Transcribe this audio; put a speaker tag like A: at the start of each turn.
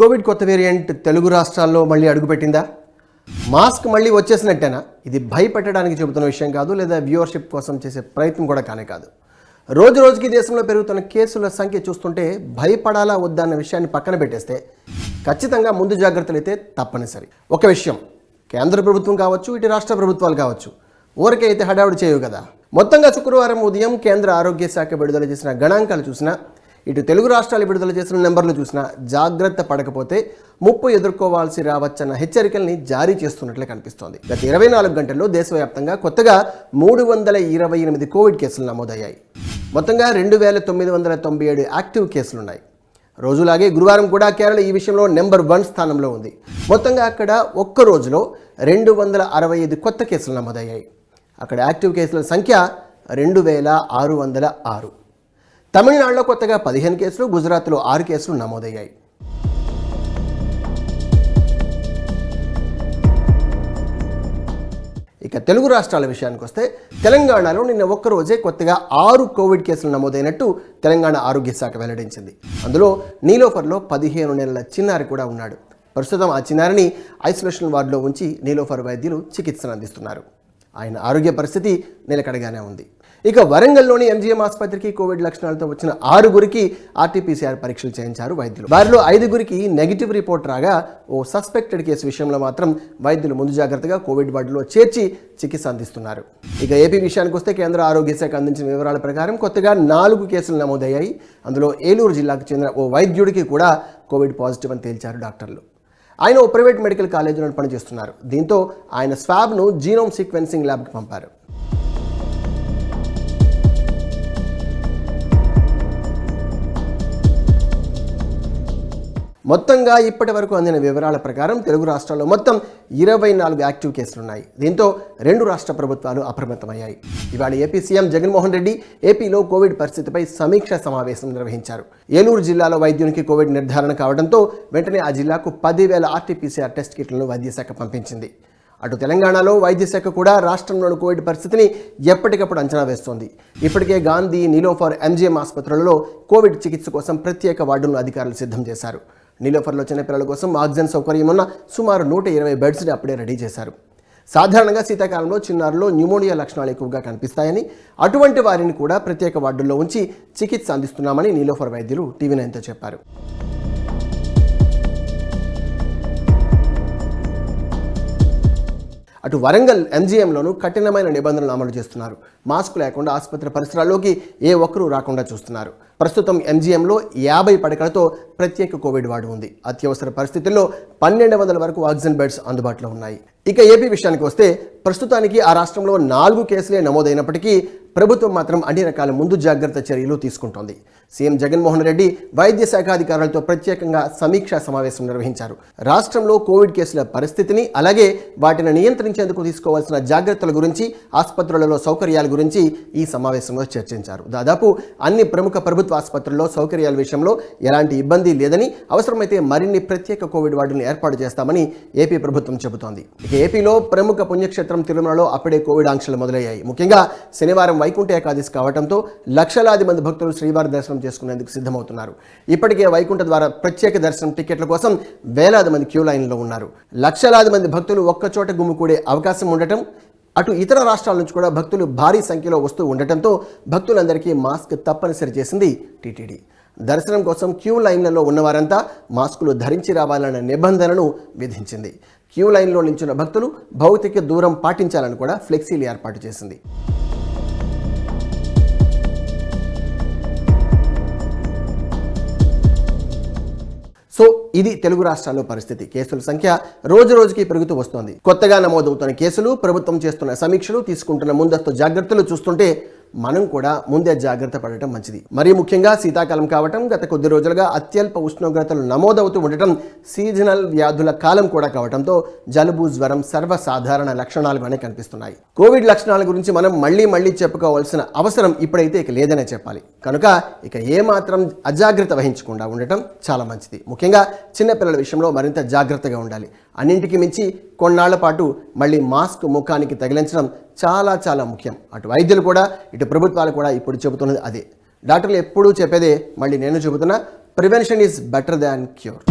A: Covid కొత్త variant Telugu రాష్ట్రాల్లో మళ్ళీ అడుగుపెట్టిందా? మాస్క్ మళ్ళీ వచ్చేసినట్టేనా? ఇది భయపెట్టడానికి చెబుతున్న విషయం కాదు లేదా వ్యూవర్షిప్ కోసం చేసే ప్రయత్నం కూడా కానే కాదు. రోజు రోజుకి దేశంలో పెరుగుతున్న కేసుల సంఖ్య చూస్తుంటే భయపడాలా వద్దా అన్న విషయాన్ని పక్కన పెట్టేస్తే ఖచ్చితంగా ముందు జాగ్రత్తలు అయితే తప్పనిసరి. ఒక విషయం కేంద్ర ప్రభుత్వం కావచ్చు ఇటు రాష్ట్ర ప్రభుత్వాలు కావచ్చు ఊరికే అయితే హడావుడి చేయవు కదా. మొత్తంగా శుక్రవారం ఉదయం కేంద్ర ఆరోగ్య శాఖ విడుదల చేసిన గణాంకాలు చూసినా ఇటు తెలుగు రాష్ట్రాలు విడుదల చేసిన నెంబర్లు చూసినా జాగ్రత్త పడకపోతే ముప్పు ఎదుర్కోవాల్సి రావచ్చన్న హెచ్చరికల్ని జారీ చేస్తున్నట్లే కనిపిస్తోంది. గత ఇరవై నాలుగు గంటల్లో దేశవ్యాప్తంగా కొత్తగా మూడు వందల ఇరవై ఎనిమిది కోవిడ్ కేసులు నమోదయ్యాయి. మొత్తంగా రెండు వేల తొమ్మిది వందల తొంభై ఏడు యాక్టివ్ కేసులున్నాయి. రోజులాగే గురువారం కూడా కేరళ ఈ విషయంలో నెంబర్ వన్ స్థానంలో ఉంది. మొత్తంగా అక్కడ ఒక్క రోజులో రెండు వందల అరవై ఐదు కొత్త కేసులు నమోదయ్యాయి. అక్కడ యాక్టివ్ కేసుల సంఖ్య రెండు వేల ఆరు వందల ఆరు. తమిళనాడులో కొత్తగా పదిహేను కేసులు గుజరాత్లో ఆరు కేసులు నమోదయ్యాయి. ఇక తెలుగు రాష్ట్రాల విషయానికి వస్తే తెలంగాణలో నిన్న ఒక్కరోజే కొత్తగా ఆరు కోవిడ్ కేసులు నమోదైనట్టు తెలంగాణ ఆరోగ్య శాఖ వెల్లడించింది. అందులో నీలోఫర్లో పదిహేను నెలల చిన్నారి కూడా ఉన్నాడు. ప్రస్తుతం ఆ చిన్నారిని ఐసోలేషన్ వార్డులో ఉంచి నీలోఫర్ వైద్యులు చికిత్సను అందిస్తున్నారు. ఆయన ఆరోగ్య పరిస్థితి నిలకడగానే ఉంది. ఇక వరంగల్లోని ఎంజీఎం ఆసుపత్రికి కోవిడ్ లక్షణాలతో వచ్చిన ఆరుగురికి ఆర్టీపీసీఆర్ పరీక్షలు చేయించారు వైద్యులు. వారిలో ఐదుగురికి నెగిటివ్ రిపోర్ట్ రాగా ఓ సస్పెక్టెడ్ కేసు విషయంలో మాత్రం వైద్యులు ముందు జాగ్రత్తగా కోవిడ్ వార్డులో చేర్చి చికిత్స అందిస్తున్నారు. ఇక ఏపీ విషయానికి వస్తే కేంద్ర ఆరోగ్య శాఖ అందించిన వివరాల ప్రకారం కొత్తగా నాలుగు కేసులు నమోదయ్యాయి. అందులో ఏలూరు జిల్లాకు చెందిన ఓ వైద్యుడికి కూడా కోవిడ్ పాజిటివ్ అని తేల్చారు డాక్టర్లు. ఆయన ఓ ప్రైవేట్ మెడికల్ కాలేజీలో పనిచేస్తున్నారు. దీంతో ఆయన స్వాబ్ను జీనోమ్ సీక్వెన్సింగ్ ల్యాబ్కి పంపారు. మొత్తంగా ఇప్పటి వరకు అందిన వివరాల ప్రకారం తెలుగు రాష్ట్రాల్లో మొత్తం ఇరవై నాలుగు యాక్టివ్ కేసులు ఉన్నాయి దీంతో రెండు రాష్ట్ర ప్రభుత్వాలు అప్రమత్తమయ్యాయి. ఇవాళ ఏపీ సీఎం జగన్మోహన్ రెడ్డి ఏపీలో కోవిడ్ పరిస్థితిపై సమీక్ష సమావేశం నిర్వహించారు. ఏలూరు జిల్లాలో వైద్యునికి కోవిడ్ నిర్ధారణ కావడంతో వెంటనే ఆ జిల్లాకు పదివేల ఆర్టీపీసీఆర్ టెస్ట్ కిట్లను వైద్యశాఖ పంపించింది. అటు తెలంగాణలో వైద్యశాఖ కూడా రాష్ట్రంలోని కోవిడ్ పరిస్థితిని ఎప్పటికప్పుడు అంచనా వేస్తోంది. ఇప్పటికే గాంధీ నీలోఫర్ ఎంజీఎం ఆసుపత్రులలో కోవిడ్ చికిత్స కోసం ప్రత్యేక వార్డులను అధికారులు సిద్ధం చేశారు. నీలోఫర్లో చిన్నపిల్లల కోసం ఆక్సిజన్ సౌకర్యం ఉన్న సుమారు నూట ఇరవై బెడ్స్ని అప్పుడే రెడీ చేశారు. సాధారణంగా శీతాకాలంలో చిన్నారులో న్యూమోనియా లక్షణాలు ఎక్కువగా కనిపిస్తాయని అటువంటి వారిని కూడా ప్రత్యేక వార్డుల్లో ఉంచి చికిత్స అందిస్తున్నామని నీలోఫర్ వైద్యులు టీవీ నైన్తో చెప్పారు. అటు వరంగల్ ఎంజీఎంలోనూ కఠినమైన నిబంధనలు అమలు చేస్తున్నారు. మాస్క్ లేకుండా ఆసుపత్రి పరిసరాల్లోకి ఏ ఒక్కరూ రాకుండా చూస్తున్నారు. ప్రస్తుతం ఎంజీఎంలో యాభై పడకలతో ప్రత్యేక కోవిడ్ వార్డు ఉంది. అత్యవసర పరిస్థితుల్లో పన్నెండు వందల వరకు ఆక్సిజన్ బెడ్స్ అందుబాటులో ఉన్నాయి. ఇక ఏపీ విషయానికి వస్తే ప్రస్తుతానికి ఆ రాష్ట్రంలో నాలుగు కేసులే నమోదైనప్పటికీ ప్రభుత్వం మాత్రం అన్ని రకాల ముందు జాగ్రత్త చర్యలు తీసుకుంటోంది. సీఎం జగన్మోహన్ రెడ్డి వైద్య శాఖ అధికారులతో ప్రత్యేకంగా సమీక్షా సమావేశం నిర్వహించారు. రాష్ట్రంలో కోవిడ్ కేసుల పరిస్థితిని అలాగే వాటిని నియంత్రించేందుకు తీసుకోవాల్సిన జాగ్రత్తల గురించి ఆసుపత్రులలో సౌకర్యాల గురించి ఈ సమావేశంలో చర్చించారు. దాదాపు అన్ని ప్రముఖ ప్రభుత్వ ఆసుపత్రుల్లో సౌకర్యాల విషయంలో ఎలాంటి ఇబ్బంది లేదని అవసరమైతే మరిన్ని ప్రత్యేక కోవిడ్ వార్డులను ఏర్పాటు చేస్తామని ఏపీ ప్రభుత్వం చెబుతోంది. ఇక ఏపీలో ప్రముఖ పుణ్యక్షేత్రం తిరుమలలో అప్పుడే కోవిడ్ ఆంక్షలు మొదలయ్యాయి. ముఖ్యంగా శనివారం వైకుంఠ ఏకాదశి కావడంతో లక్షలాది మంది భక్తులు శ్రీవారి దర్శనం చేసుకునేందుకు సిద్ధమవుతున్నారు. ఇప్పటికే వైకుంఠ ద్వారా ప్రత్యేక దర్శనం టికెట్ల కోసం వేలాది మంది క్యూ లైన్లో ఉన్నారు. లక్షలాది మంది భక్తులు ఒక్కచోట గుమ్ముకూడే అవకాశం ఉండటం అటు ఇతర రాష్ట్రాల నుంచి కూడా భక్తులు భారీ సంఖ్యలో వస్తూ ఉండటంతో భక్తులందరికీ మాస్క్ తప్పనిసరి చేసింది టీటీడీ. దర్శనం కోసం క్యూ లైన్లలో ఉన్నవారంతా మాస్కులు ధరించి రావాలన్న నిబంధనను విధించింది. క్యూ లైన్లో నిల్చున్న భక్తులు భౌతిక దూరం పాటించాలని కూడా ఫ్లెక్సీలు ఏర్పాటు చేసింది. ఇది తెలుగు రాష్ట్రాల్లో పరిస్థితి. కేసుల సంఖ్య రోజు రోజుకి పెరుగుతూ వస్తోంది. కొత్తగా నమోదవుతున్న కేసులు ప్రభుత్వం చేస్తున్న సమీక్షలు తీసుకుంటున్న ముందస్తు జాగ్రత్తలు చూస్తుంటే మనం కూడా ముందే జాగ్రత్త పడటం మంచిది. మరీ ముఖ్యంగా శీతాకాలం కావటం గత కొద్ది రోజులుగా అత్యల్ప ఉష్ణోగ్రతలు నమోదవుతూ ఉండటం సీజనల్ వ్యాధుల కాలం కూడా కావటంతో జలుబు జ్వరం సర్వసాధారణ లక్షణాలుగానే కనిపిస్తున్నాయి. కోవిడ్ లక్షణాల గురించి మనం మళ్ళీ మళ్ళీ చెప్పుకోవాల్సిన అవసరం ఇప్పుడైతే ఇక లేదనే చెప్పాలి. కనుక ఇక ఏమాత్రం అజాగ్రత్త వహించకుండా ఉండటం చాలా మంచిది. ముఖ్యంగా చిన్నపిల్లల విషయంలో మరింత జాగ్రత్తగా ఉండాలి. అన్నింటికి మించి కొన్నాళ్ళ పాటు మళ్ళీ మాస్క్ ముఖానికి తగిలించడం చాలా చాలా ముఖ్యం. అటు వైద్యులు కూడా ఇటు ప్రభుత్వాలు కూడా ఇప్పుడు చెబుతున్నది అదే. డాక్టర్లు ఎప్పుడూ చెప్పేదే మళ్ళీ నేను చెబుతున్నా prevention is better than cure.